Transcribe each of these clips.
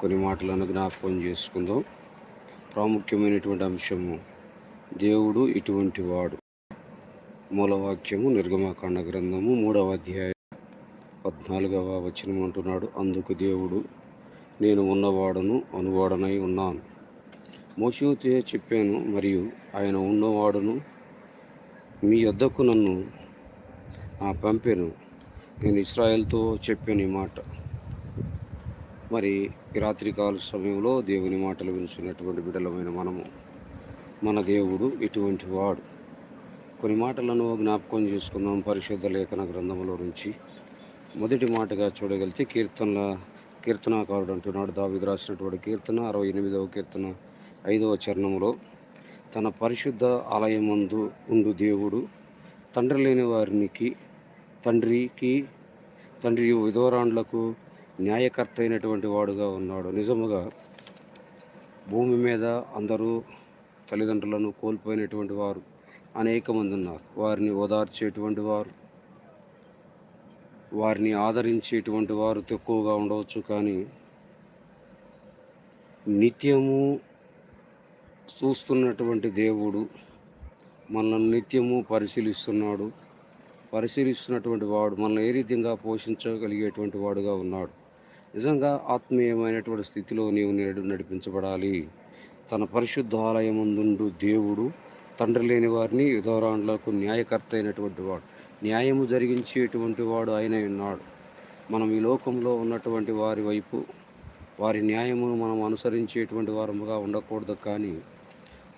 కొన్ని మాటలను జ్ఞాపకం చేసుకుందాం. ప్రాముఖ్యమైనటువంటి అంశము దేవుడు ఇటువంటి వాడు. మూలవాక్యము నిర్గమకాండ గ్రంథము మూడవ అధ్యాయం పద్నాలుగవ వచనం అంటున్నాడు. అందుకు దేవుడు నేను ఉన్నవాడను అనువాడనై ఉన్నాను. మోషూతే చెప్పాను మరియు ఆయన ఉన్నవాడును మీ యొద్దకు నన్ను ఆ పంపాను. నేను ఇస్రాయల్తో చెప్పాను ఈ మాట. మరి ఈ రాత్రికాల సమయంలో దేవుని మాటలు వినుచున్నటువంటి బిడ్డలమైన మనము మన దేవుడు ఇటువంటి వాడు. కొన్ని మాటలను జ్ఞాపకం చేసుకుందాం పరిశుద్ధ లేఖన గ్రంథంలో నుంచి. మొదటి మాటగా చూడగలిగితే కీర్తనల కీర్తనాకారుడు అంటున్నాడు. దావిది రాసినటువంటి కీర్తన అరవై ఎనిమిదవ కీర్తన ఐదవ చరణంలో తన పరిశుద్ధ ఆలయమందు ఉండు దేవుడు. తండ్రి లేని వారికి తండ్రికి తండ్రి విధవరాండ్లకు న్యాయకర్త అయినటువంటి వాడుగా ఉన్నాడు. నిజముగా భూమి మీద అందరూ తల్లిదండ్రులను కోల్పోయినటువంటి వారు అనేక మంది ఉన్నారు. వారిని ఓదార్చేటువంటి వారు వారిని ఆదరించేటువంటి వారు తక్కువగా ఉండవచ్చు కానీ నిత్యము చూస్తున్నటువంటి దేవుడు మనల్ని నిత్యము పరిశీలిస్తున్నాడు. పరిశీలిస్తున్నటువంటి వాడు మనల్ని ఏ రీతిగా పోషించగలిగేటువంటి వాడుగా ఉన్నాడు. నిజంగా ఆత్మీయమైనటువంటి స్థితిలో నీవు నేడు నడిపించబడాలి. తన పరిశుద్ధాలయముందుండు దేవుడు తండ్రి లేని వారిని విధవరాండ్లకు న్యాయకర్త అయినటువంటి వాడు న్యాయము జరిగించేటువంటి వాడు ఆయన ఉన్నాడు. మనం ఈ లోకంలో ఉన్నటువంటి వారి వైపు వారి న్యాయమును మనం అనుసరించేటువంటి వారముగా ఉండకూడదు కానీ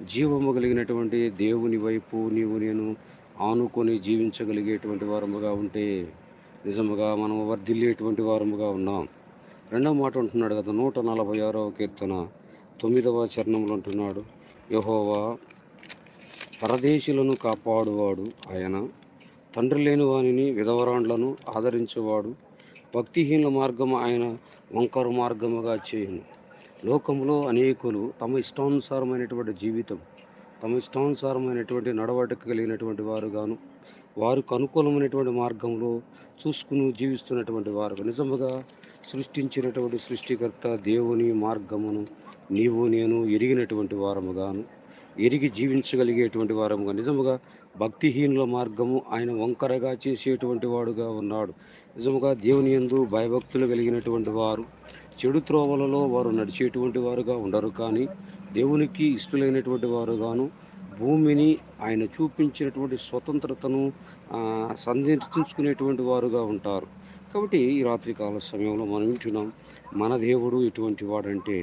జీవము కలిగినటువంటి దేవుని వైపు నీవు నేను ఆనుకొని జీవించగలిగేటువంటి వారముగా ఉంటే నిజముగా మనం వర్ధిల్లేటువంటి వారముగా ఉన్నాం. రెండవ మాట ఉంటున్నాడు కదా నూట నలభై ఆరవ కీర్తన తొమ్మిదవ చరణంలో అంటున్నాడు యహోవా పరదేశులను కాపాడువాడు ఆయన తండ్రి లేని వానిని విధవరాండ్లను ఆదరించేవాడు భక్తిహీనుల మార్గము ఆయన వంకరు మార్గముగా చేయును. లోకంలో అనేకులు తమ ఇష్టానుసారమైనటువంటి జీవితం తమ ఇష్టానుసారమైనటువంటి నడవడిక కలిగినటువంటి వారుగాను వారికి అనుకూలమైనటువంటి మార్గంలో చూసుకుని జీవిస్తున్నటువంటి వారు. నిజముగా సృష్టించినటువంటి సృష్టికర్త దేవుని మార్గమును నీవు నేను ఎరిగినటువంటి వారముగాను ఎరిగి జీవించగలిగేటువంటి వారముగా. నిజముగా భక్తిహీనుల మార్గము ఆయన వంకరగా చేసేటువంటి వాడుగా ఉన్నాడు. నిజముగా దేవుని యందు భయభక్తులు కలిగినటువంటి వారు చెడు త్రోవలలో వారు నడిచేటువంటి వారుగా ఉండరు కానీ దేవునికి ఇష్టలైనటువంటి వారుగాను భూమిని ఆయన చూపించినటువంటి స్వతంత్రతను సందర్శించుకునేటువంటి వారుగా ఉంటారు. కాబట్టి ఈ రాత్రికాల సమయంలో మనం వింటున్నాం మన దేవుడు ఎటువంటి వాడంటే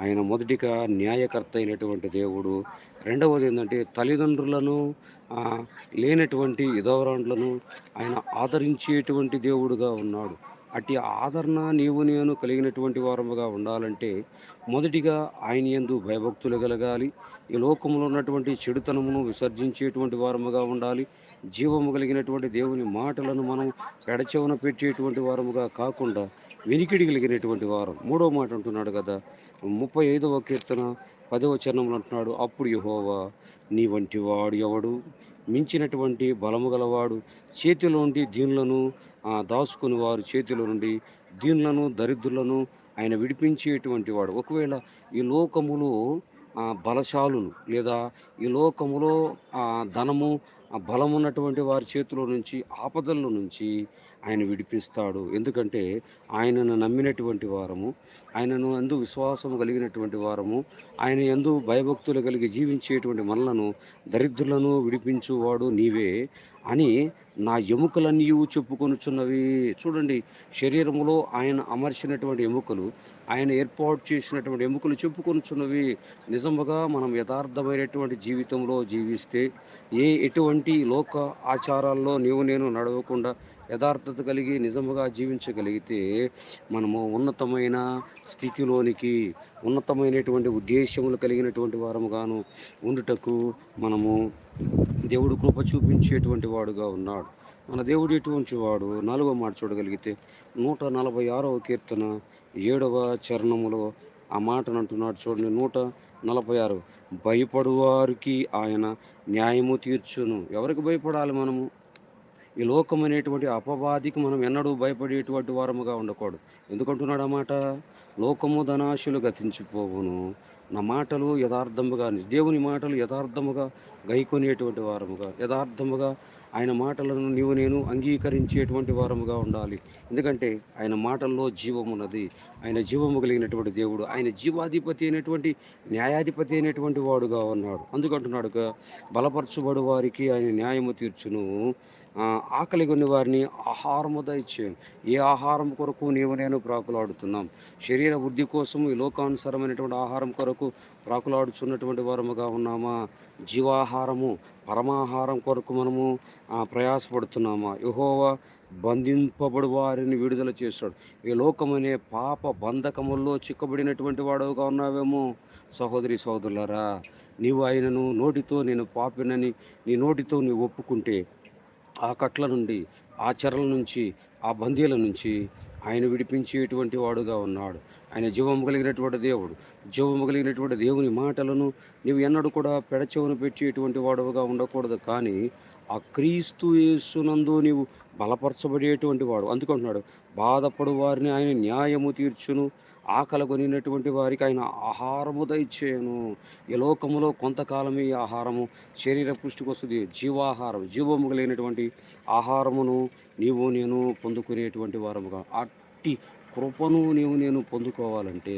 ఆయన మొదటిగా న్యాయకర్త అయినటువంటి దేవుడు. రెండవది ఏంటంటే తల్లిదండ్రులను లేనటువంటి ఇదవరాండ్లను ఆయన ఆదరించేటువంటి దేవుడుగా ఉన్నాడు. అట్టి ఆదరణ నీవు నేను కలిగినటువంటి వారముగా ఉండాలంటే మొదటిగా ఆయన యందు భయభక్తులు కలగాలి. ఈ లోకంలో ఉన్నటువంటి చెడుతనమును విసర్జించేటువంటి వారముగా ఉండాలి. జీవము కలిగినటువంటి దేవుని మాటలను మనం ఎడచెవన పెట్టేటువంటి వారముగా కాకుండా వెనికిడి కలిగినటువంటి వారం. మూడో మాట అంటున్నాడు కదా ముప్పై ఐదవ కీర్తన పదవ చరణంలో అంటున్నాడు అప్పుడు యహోవా నీ వంటి వాడు ఎవడు? మించినటువంటి బలము గలవాడు చేతిలోండి దీనులను దాచుకుని వారు చేతిలో నుండి దీనులను దరిద్రులను ఆయన విడిపించేటువంటి వాడు. ఒకవేళ ఈ లోకములో బలశాలును బలశాలులు లేదా ఈ లోకములో ధనము బలమున్నటువంటి వారి చేతిలో నుంచి ఆపదల నుంచి ఆయన విడిపిస్తాడు. ఎందుకంటే ఆయనను నమ్మినటువంటి వారము ఆయనను ఎందు విశ్వాసము కలిగినటువంటి వారము ఆయన ఎందు భయభక్తులు కలిగి జీవించేటువంటి మనలను దరిద్రులను విడిపించువాడు నీవే అని నా ఎముకలన్నీ చెప్పుకొనుచున్నవి. చూడండి శరీరములో ఆయన అమర్చినటువంటి ఎముకలు ఆయన ఏర్పాటు చేసినటువంటి ఎముకలు చెప్పుకొనుచున్నవి. నిజముగా మనం యథార్థమైనటువంటి జీవితంలో జీవిస్తే ఏ ఎటువంటి లోక ఆచారాల్లో నీవు నేను నడవకుండా యథార్థత కలిగి నిజముగా జీవించగలిగితే మనము ఉన్నతమైన స్థితిలోనికి ఉన్నతమైనటువంటి ఉద్దేశములు కలిగినటువంటి వారముగాను ఉండుటకు మనము దేవుడు కృప చూపించేటువంటి వాడుగా ఉన్నాడు. మన దేవుడు ఎటువంటి వాడు? నాలుగో మాట చూడగలిగితే నూట నలభై ఆరవ కీర్తన ఏడవ చరణములో ఆ మాటను అంటున్నాడు చూడండి నూట నలభై ఆరు. భయపడువారికి ఆయన న్యాయము తీర్చును. ఎవరికి భయపడాలి మనము? ఈ లోకం అనేటువంటి అపవాదికి మనం ఎన్నడూ భయపడేటువంటి వారముగా ఉండకూడదు. ఎందుకంటున్నాడు మాట? లోకము ధనాశులు గతించిపోవును. నా మాటలు యథార్థముగా దేవుని మాటలు యథార్థముగా గైకొనేటువంటి వారముగా యథార్థముగా ఆయన మాటలను నీవు నేను అంగీకరించేటువంటి వారముగా ఉండాలి. ఎందుకంటే ఆయన మాటల్లో జీవం ఉన్నది. ఆయన జీవము కలిగినటువంటి దేవుడు. ఆయన జీవాధిపతి అయినటువంటి న్యాయాధిపతి అయినటువంటి వాడుగా ఉన్నాడు. అందుకంటున్నాడు బలపరచబడు వారికి ఆయన న్యాయము తీర్చును. ఆకలి కొన్ని వారిని ఆహారము దయచేయను. ఏ ఆహారం కొరకు నీవు నేను ప్రాకులాడుతున్నాం? శరీర వృద్ధి కోసం ఈ లోకానుసారమైనటువంటి ఆహారం కొరకు ప్రాకులాడుచున్నటువంటి వారముగా ఉన్నామా? జీవాహారము పరమాహారం కొరకు మనము ప్రయాసపడుతున్నామా? యహోవా బంధింపబడి వారిని విడుదల చేస్తాడు ఈ లోకమనే పాప బంధకముల్లో చిక్కబడినటువంటి వాడుగా ఉన్నావేమో? సహోదరి సహోదరులారా నీవు ఆయనను నోటితో నేను పాపినని నీ నోటితో నీవు ఒప్పుకుంటే ఆ కట్ల నుండి ఆ చెరల నుంచి ఆ బందీల నుంచి ఆయన విడిపించేటువంటి వాడుగా ఉన్నాడు. ఆయన జీవము కలిగినటువంటి దేవుడు. జీవము కలిగినటువంటి దేవుని మాటలను నీవు ఎన్నడూ కూడా పెడచెవును పెట్టేటువంటి వాడుగా ఉండకూడదు. కానీ ఆ క్రీస్తు యేసునందు నీవు బలపరచబడేటువంటి వాడు. అందుకుంటున్నాడు బాధపడు వారిని ఆయన న్యాయము తీర్చును ఆకలి కొనినటువంటి వారికి ఆయన ఆహారము దయచేయను. ఈ లోకములో కొంతకాలమే ఈ ఆహారము శరీర పుష్టికి వస్తుంది. జీవాహారం జీవము కలిగినటువంటి ఆహారమును నీవు నేను పొందుకునేటువంటి వారముగా. అట్టి కృపను నీవు నేను పొందుకోవాలంటే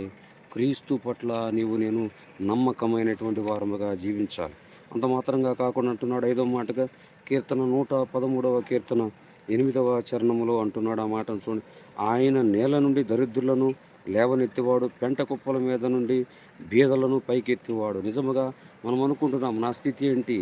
క్రీస్తు పట్ల నీవు నేను నమ్మకమైనటువంటి వారముగా జీవించాలి. అంత మాత్రంగా కాకుండా అంటున్నాడు ఐదో మాటగా కీర్తన నూట పదమూడవ కీర్తన ఎనిమిదవ చరణములో అంటున్నాడు ఆ మాటను చూడండి. ఆయన నేల నుండి దరిద్రులను లేవనెత్తివాడు పెంట కుప్పల మీద నుండి బీదలను పైకెత్తివాడు. నిజముగా మనం అనుకుంటున్నాం నా స్థితి ఏంటి?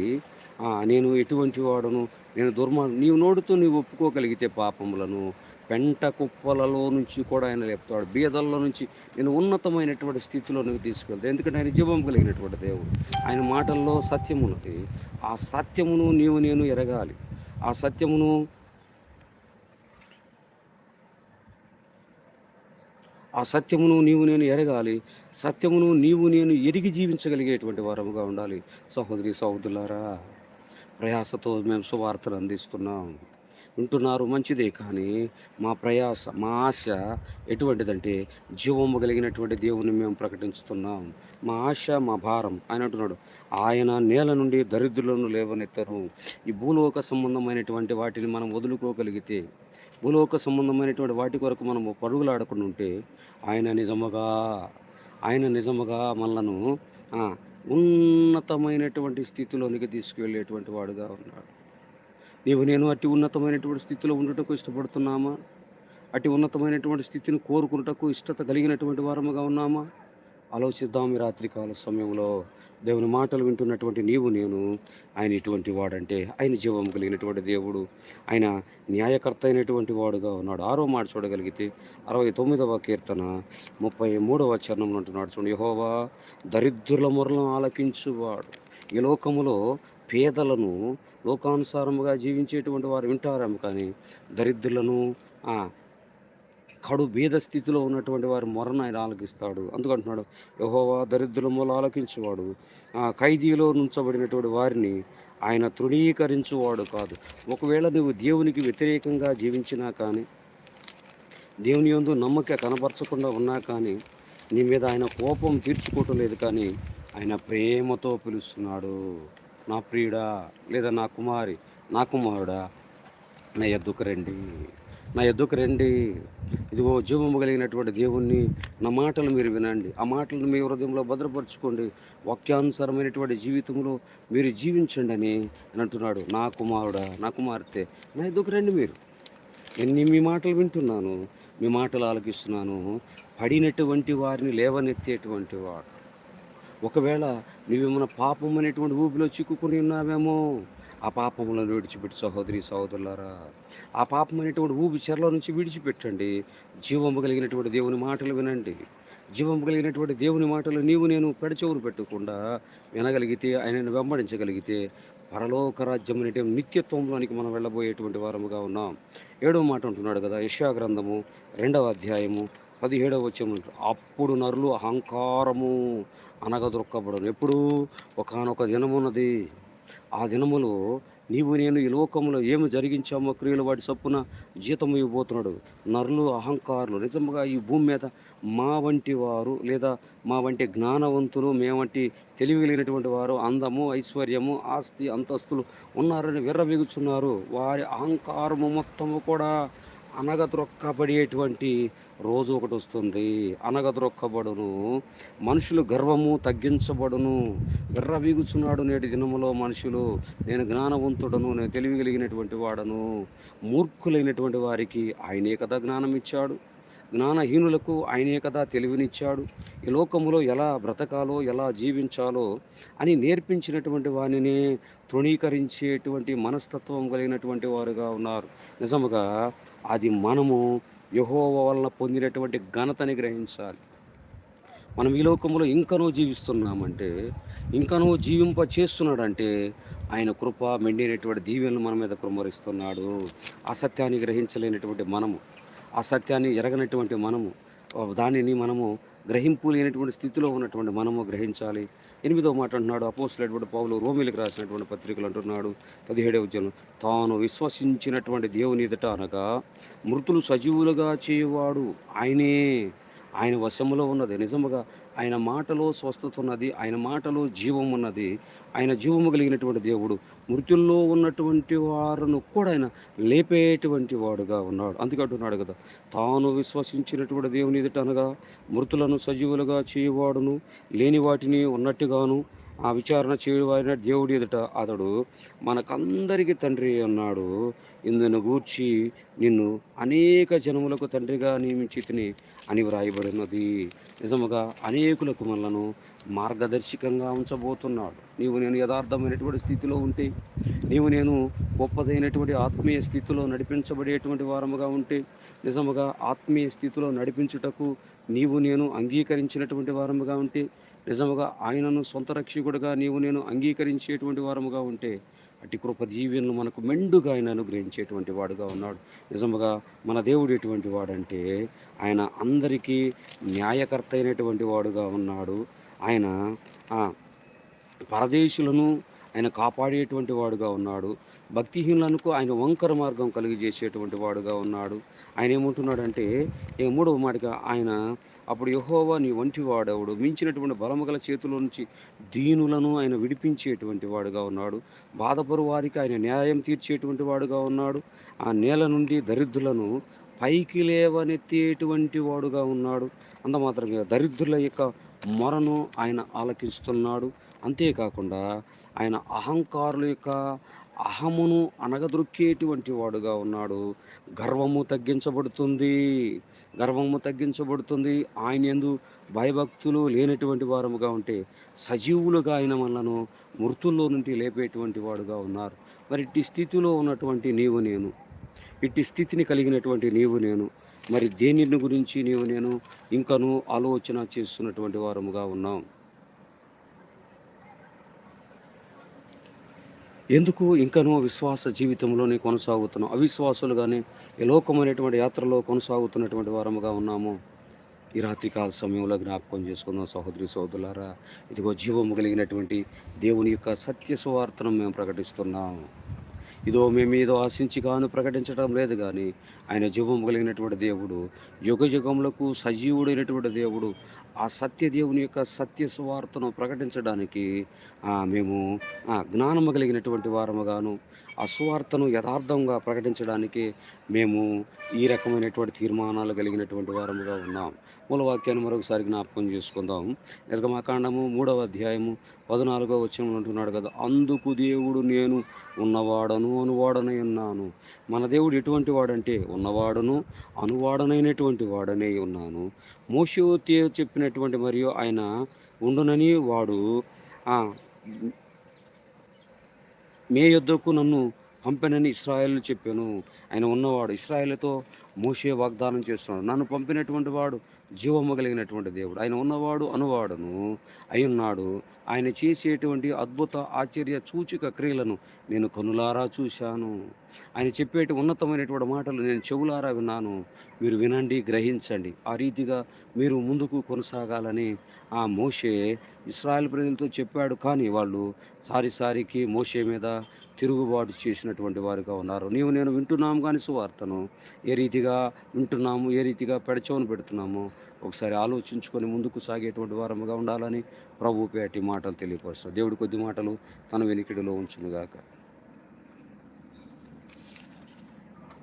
నేను ఎటువంటి వాడును? నేను దుర్మార్ నీవు నోడుతూ నీవు ఒప్పుకోగలిగితే పాపములను పెంట కుప్పలలో నుంచి కూడా ఆయన లేపుతాడు. బీదల్లో నుంచి నేను ఉన్నతమైనటువంటి స్థితిలో నువ్వు తీసుకెళ్తాను ఎందుకంటే ఆయన జీవం కలిగినటువంటి దేవుడు. ఆయన మాటల్లో సత్యం ఉన్నది. ఆ సత్యమును నీవు నేను ఎరగాలి. ఆ సత్యమును ఆ సత్యమును నీవు నేను ఎరగాలి. సత్యమును నీవు నేను ఎరిగి జీవించగలిగేటువంటి వారముగా ఉండాలి. సహోదరి సహోదరులారా ప్రయాసతో మేము సువార్తలు అందిస్తున్నాం. వింటున్నారు మంచిదే కానీ మా ప్రయాస మా ఆశ ఎటువంటిదంటే జీవము కలిగినటువంటి దేవుని మేము ప్రకటిస్తున్నాం మా ఆశ మా భారం. ఆయన అంటున్నాడు ఆయన నేల నుండి దరిద్రులను లేవనెత్తరు. ఈ భూలోక సంబంధమైనటువంటి వాటిని మనం వదులుకోగలిగితే భూలోక సంబంధమైనటువంటి వాటి కొరకు మనము పరుగులాడకుండా ఉంటే ఆయన నిజముగా ఆయన నిజముగా మనలను ఉన్నతమైనటువంటి స్థితిలోనికి తీసుకువెళ్ళేటువంటి వాడుగా ఉన్నాడు. నీవు నేను అట్టి ఉన్నతమైనటువంటి స్థితిలో ఉండటకు ఇష్టపడుతున్నామా? అట్టి ఉన్నతమైనటువంటి స్థితిని కోరుకున్నటకు ఇష్టత కలిగినటువంటి వారముగా ఉన్నామా? ఆలోచిద్దాం ఈ రాత్రికాల సమయంలో. దేవుని మాటలు వింటున్నటువంటి నీవు నేను ఆయన ఇటువంటి వాడంటే ఆయన జీవం కలిగినటువంటి దేవుడు ఆయన న్యాయకర్త అయినటువంటి వాడుగా ఉన్నాడు. ఆరో మాట చూడగలిగితే అరవై తొమ్మిదవ కీర్తన ముప్పై మూడవ చరణంలో అంటున్నాడు చూడండి. యహోవా దరిద్రుల మొరలను ఆలకించువాడు. ఈ లోకములో పేదలను లోకానుసారముగా జీవించేటువంటి వారు వింటారేమో కానీ దరిద్రులను కడు భేద స్థితిలో ఉన్నటువంటి వారి మొరను ఆయన ఆలకిస్తాడు. అందుకంటున్నాడు యహోవా దరిద్రుల మూల ఆలకించేవాడు. ఖైదీలో నుంచబడినటువంటి వారిని ఆయన తృణీకరించువాడు కాదు. ఒకవేళ నువ్వు దేవునికి వ్యతిరేకంగా జీవించినా కానీ దేవుని యందు నమ్మక కనపరచకుండా ఉన్నా కానీ నీ మీద ఆయన కోపం తీర్చుకోవటం లేదు కానీ ఆయన ప్రేమతో పిలుస్తున్నాడు. నా ప్రియుడా లేదా నా కుమారి నా కుమారుడా నా ఎద్దుకు రండి. నా ఎద్దుకు రండి. ఇదిగో జీవము కలిగినటువంటి దేవుణ్ణి నా మాటలు మీరు వినండి. ఆ మాటలను మీ హృదయంలో భద్రపరచుకోండి. వాక్యానుసారమైనటువంటి జీవితంలో మీరు జీవించండి అని అంటున్నాడు. నా కుమారుడా నా కుమార్తె నా ఎద్దుకు రండి మీరు. ఎన్ని మీ మాటలు వింటున్నాను మీ మాటలు ఆలకిస్తున్నాను. పడినటువంటి వారిని లేవనెత్తేటువంటి వాడు. ఒకవేళ నువ్వేమైనా పాపం అనేటువంటి ఊపిలో చిక్కుకుని ఉన్నావేమో ఆ పాపములను విడిచిపెట్టి సహోదరి సహోదరులారా. ఆ పాపం అనేటువంటి ఊపి చెరలో నుంచి విడిచిపెట్టండి. జీవము కలిగినటువంటి దేవుని మాటలు వినండి. జీవము కలిగినటువంటి దేవుని మాటలు నీవు నేను పెడచెవులు పెట్టకుండా వినగలిగితే ఆయనను వెంబడించగలిగితే పరలోక రాజ్యం అనే నిత్యత్వంలోనికి మనం వెళ్ళబోయేటువంటి వారముగా ఉన్నాం. ఏడవ మాట అంటున్నాడు కదా యశా గ్రంథము రెండవ అధ్యాయము పదిహేడవ వచ్చము అప్పుడు నరులు అహంకారము అనగదొక్కబడను ఎప్పుడు? ఒకనొక దినమున్నది. ఆ దినములో నీవు నేను ఈ లోకంలో ఏమి జరిగించామో క్రియలు వాటి చొప్పున జీతం ఇవ్వబోతున్నాడు. నరులు అహంకారులు. నిజంగా ఈ భూమి మీద మా వంటి వారు లేదా మా వంటి జ్ఞానవంతులు మేమంటి తెలివి లేనటువంటి వారు అందము ఐశ్వర్యము ఆస్తి అంతస్తులు ఉన్నారని విర్రవీగుచున్నారు. వారి అహంకారము మొత్తము కూడా అనగద్రొక్కబడేటువంటి రోజు ఒకటి వస్తుంది. అనగద్రొక్కబడును. మనుషులు గర్వము తగ్గించబడును. విర్రవీగుచున్నాడు నేటి దినములో మనుషులు. నేను జ్ఞానవంతుడను నేను తెలివి కలిగినటువంటి వాడను. మూర్ఖులైనటువంటి వారికి ఆయనే కదా జ్ఞానం ఇచ్చాడు జ్ఞానహీనులకు ఆయనే కదా తెలివినిచ్చాడు. ఈ లోకములో ఎలా బ్రతకాలో ఎలా జీవించాలో అని నేర్పించినటువంటి వారిని తృణీకరించేటువంటి మనస్తత్వం కలిగినటువంటి వారుగా ఉన్నారు. నిజముగా అది మనము యహోవ వలన పొందినటువంటి ఘనతని గ్రహించాలి. మనం ఈ లోకంలో ఇంకనూ జీవిస్తున్నామంటే ఇంకనూ జీవింప చేస్తున్నాడంటే ఆయన కృప మెండినటువంటి దీవెనలు మన మీద కుమ్మరిస్తున్నాడు. అసత్యాన్ని గ్రహించలేనటువంటి మనము అసత్యాన్ని ఎరగనటువంటి మనము దానిని మనము గ్రహింపు లేనటువంటి స్థితిలో ఉన్నటువంటి మనము గ్రహించాలి. ఎనిమిదో మాట అంటున్నాడు అపోసులైనటువంటి పౌలు రోమిలకు రాసినటువంటి పత్రికలు అంటున్నాడు. పదిహేడవ జనం తాను విశ్వసించినటువంటి దేవుని ఎదుట అనగా మృతులు సజీవులుగా చేయవాడు ఆయనే. ఆయన వశములో ఉన్నది. నిజముగా ఆయన మాటలో స్వస్థత ఉన్నది ఆయన మాటలో జీవం ఉన్నది ఆయన జీవము కలిగినటువంటి దేవుడు. మృతుల్లో ఉన్నటువంటి వారును కూడా ఆయన లేపేటువంటి వాడుగా ఉన్నాడు. అందుకే అంటున్నాడు కదా తాను విశ్వసించినటువంటి దేవుని ఎదుట అనగా మృతులను సజీవులుగా చేయవాడును లేని వాటిని ఉన్నట్టుగాను ఆ విచారణ చేయవారిన దేవుడి ఎదుట అతడు మనకందరికీ తండ్రి అన్నాడు. ఇందును గూర్చి నిన్ను అనేక జనములకు తండ్రిగా నియమించి తిని అని వ్రాయబడినది. నిజముగా అనేకులకు మనలను మార్గదర్శకంగా ఉంచబోతున్నాడు. నీవు నేను యథార్థమైనటువంటి స్థితిలో ఉంటే నీవు నేను గొప్పదైనటువంటి ఆత్మీయ స్థితిలో నడిపించబడేటువంటి వారముగా ఉంటే నిజముగా ఆత్మీయ స్థితిలో నడిపించుటకు నీవు నేను అంగీకరించినటువంటి వారముగా ఉంటే నిజముగా ఆయనను సొంత రక్షకుడుగా నీవు నేను అంగీకరించేటువంటి వారముగా ఉంటే అటు కృప దీవెనలు మనకు మెండుగా ఆయన అనుగ్రహించేటువంటి వాడుగా ఉన్నాడు. నిజముగా మన దేవుడు ఎటువంటి వాడంటే ఆయన అందరికీ న్యాయకర్త అయినటువంటి వాడుగా ఉన్నాడు. ఆయన పరదేశులను ఆయన కాపాడేటువంటి వాడుగా ఉన్నాడు. భక్తిహీనులకు ఆయన వంకర మార్గం కలిగజేసేటువంటి వాడుగా ఉన్నాడు. ఆయన ఏమంటున్నాడంటే ఈ మూడవ మాటగా ఆయన అప్పుడు యహోవా నీ వంటి వాడెవడు. మించినటువంటి బలము గల చేతిలో నుంచి దీనులను ఆయన విడిపించేటువంటి వాడుగా ఉన్నాడు. బాధపరు వారికి ఆయన న్యాయం తీర్చేటువంటి వాడుగా ఉన్నాడు. ఆ నేల నుండి దరిద్రులను పైకి లేవనెత్తేటువంటి వాడుగా ఉన్నాడు. అంత మాత్రమే దరిద్రుల యొక్క మొరను ఆయన ఆలకిస్తున్నాడు. అంతేకాకుండా ఆయన అహంకారుల యొక్క అహమును అనగదొక్కేటువంటి వాడుగా ఉన్నాడు. గర్వము తగ్గించబడుతుంది. గర్వము తగ్గించబడుతుంది. ఆయన ఎందు భయభక్తులు లేనటువంటి వారముగా ఉంటే సజీవులుగా ఆయన మనలను మృతుల్లో నుండి లేపేటువంటి వాడుగా ఉన్నారు. మరి ఇట్టి స్థితిలో ఉన్నటువంటి నీవు నేను ఇట్టి స్థితిని కలిగినటువంటి నీవు నేను మరి దేనిని గురించి నీవు నేను ఇంకను ఆలోచన చేస్తున్నటువంటి వారముగా ఉన్నాం ఎందుకు ఇంకనూ విశ్వాస జీవితంలోనే కొనసాగుతున్నాం అవిశ్వాసులుగానే ఈ లోకమైనటువంటి యాత్రలో కొనసాగుతున్నటువంటి వారముగా ఉన్నాము. ఈ రాత్రికాల సమయంలో జ్ఞాపకం చేసుకుందాం సహోదరి సోదరులారా. ఇదిగో జీవము కలిగినటువంటి దేవుని యొక్క సత్య సువార్తను మేము ప్రకటిస్తున్నాము. ఇదో మేము ఏదో ఆశించి కాను ప్రకటించడం లేదు కానీ ఆయన జీవం కలిగినటువంటి దేవుడు యుగ యుగములకు సజీవుడైనటువంటి దేవుడు ఆ సత్య దేవుని యొక్క సత్య సువార్తను ప్రకటించడానికి మేము జ్ఞానము కలిగినటువంటి వారముగాను ఆ సువార్తను యథార్థంగా ప్రకటించడానికి మేము ఈ రకమైనటువంటి తీర్మానాలు కలిగినటువంటి వారముగా ఉన్నాం. మూలవాక్యాన్ని మరొకసారి జ్ఞాపకం చేసుకుందాం. నిర్గమాకాండము మూడవ అధ్యాయము పద్నాలుగో వచ్చిన అంటున్నాడు కదా అందుకు దేవుడు నేను ఉన్నవాడను అనువాడనై ఉన్నాను. మన దేవుడు ఎటువంటి వాడంటే ఉన్నవాడును అనువాడనైనటువంటి వాడనే ఉన్నాను. మోషోతే చెప్పినటువంటి మరియు ఆయన ఉండునని వాడు మే యుద్ధకు నన్ను పంపినని ఇస్రాయేల్ చెప్పాను. ఆయన ఉన్నవాడు ఇస్రాయల్తో మోసే వాగ్దానం చేస్తున్నాడు. నన్ను పంపినటువంటి వాడు జీవము కలిగినటువంటి దేవుడు. ఆయన ఉన్నవాడు అనువాడును అయ్యున్నాడు. ఆయన చేసేటువంటి అద్భుత ఆశ్చర్య సూచిక క్రియలను నేను కనులారా చూశాను. ఆయన చెప్పేటి ఉన్నతమైనటువంటి మాటలు నేను చెవులారా విన్నాను. మీరు వినండి గ్రహించండి. ఆ రీతిగా మీరు ముందుకు కొనసాగాలని ఆ మోషే ఇస్రాయల్ ప్రజలతో చెప్పాడు. కానీ వాళ్ళు సారి సారికి మోషే మీద తిరుగుబాటు చేసినటువంటి వారుగా ఉన్నారు. నీవు నేను వింటున్నాము కానీ సువార్తను ఏ రీతిగా వింటున్నాము ఏ రీతిగా పెడచవని పెడుతున్నాము ఒకసారి ఆలోచించుకొని ముందుకు సాగేటువంటి వారముగా ఉండాలని ప్రభు పేటి మాటలు తెలియపరుస్తారు దేవుడి కొద్ది మాటలు తన వెనికిడిలో ఉంచునుగాక.